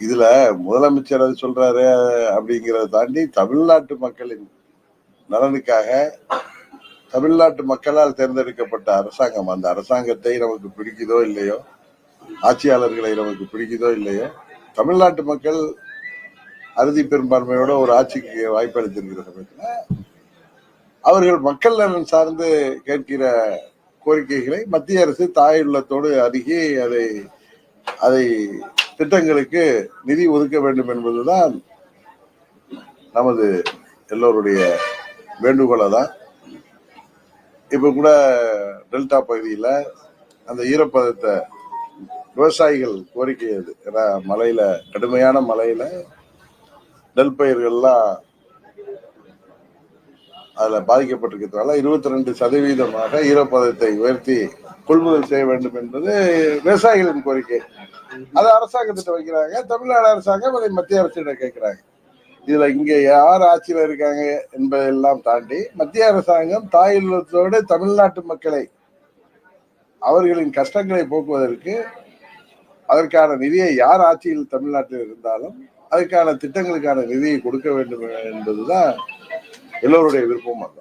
இதுல முதலமைச்சர் அது சொல்றாரு அப்படிங்கறத தாண்டி தமிழ்நாட்டு மக்களின் நலனுக்காக தமிழ்நாட்டு மக்களால் தேர்ந்தெடுக்கப்பட்ட அரசாங்கம். அந்த அரசாங்கத்தை நமக்கு பிடிக்குதோ இல்லையோ? ஆட்சியாளர்களை நமக்கு பிடிக்குதோ இல்லையோ? தமிழ்நாட்டு மக்கள் அறுதி பெரும்பான்மையோட ஒரு ஆட்சிக்கு வாய்ப்பளித்திருக்கிற சமயத்தில் அவர்கள் மக்கள் நலன் சார்ந்து கேட்கிற கோரிக்கைகளை மத்திய அரசு தாய் உள்ளத்தோடு அருகே அதை அதை திட்டங்களுக்கு நிதி ஒதுக்க வேண்டும் என்பதுதான் நமது எல்லோருடைய வேண்டுகோளை தான் இப்போ கூட டெல்டா பகுதியில் அந்த ஈரப்பதத்தை விவசாயிகள் கோரிக்கை அது ஏன்னா மலையில் கடுமையான மலையில் நெல் பயிர்கள்லாம் அதில் பாதிக்கப்பட்டிருக்கிறதுனால இருபத்தி ரெண்டு சதவீதமாக ஈரப்பதத்தை உயர்த்தி கொள்முதல் செய்ய வேண்டும் என்பது விவசாயிகளின் கோரிக்கை. அதை அரசாங்கத்திட்ட வைக்கிறாங்க தமிழ்நாடு அரசாங்கம் அதை மத்திய அரசிடம் கேட்கிறாங்க. இதுல இங்க யார் ஆட்சியில இருக்காங்க என்பதெல்லாம் தாண்டி மத்திய அரசாங்கம் தாயுள்ளத்தோடு தமிழ்நாட்டு மக்களை அவர்களின் கஷ்டங்களை போக்குவதற்கு அதற்கான நிதியை யார் ஆட்சியில் தமிழ்நாட்டில் இருந்தாலும் அதுக்கான திட்டங்களுக்கான நிதியை கொடுக்க வேண்டும் என்பதுதான் எல்லோருடைய விருப்பமாக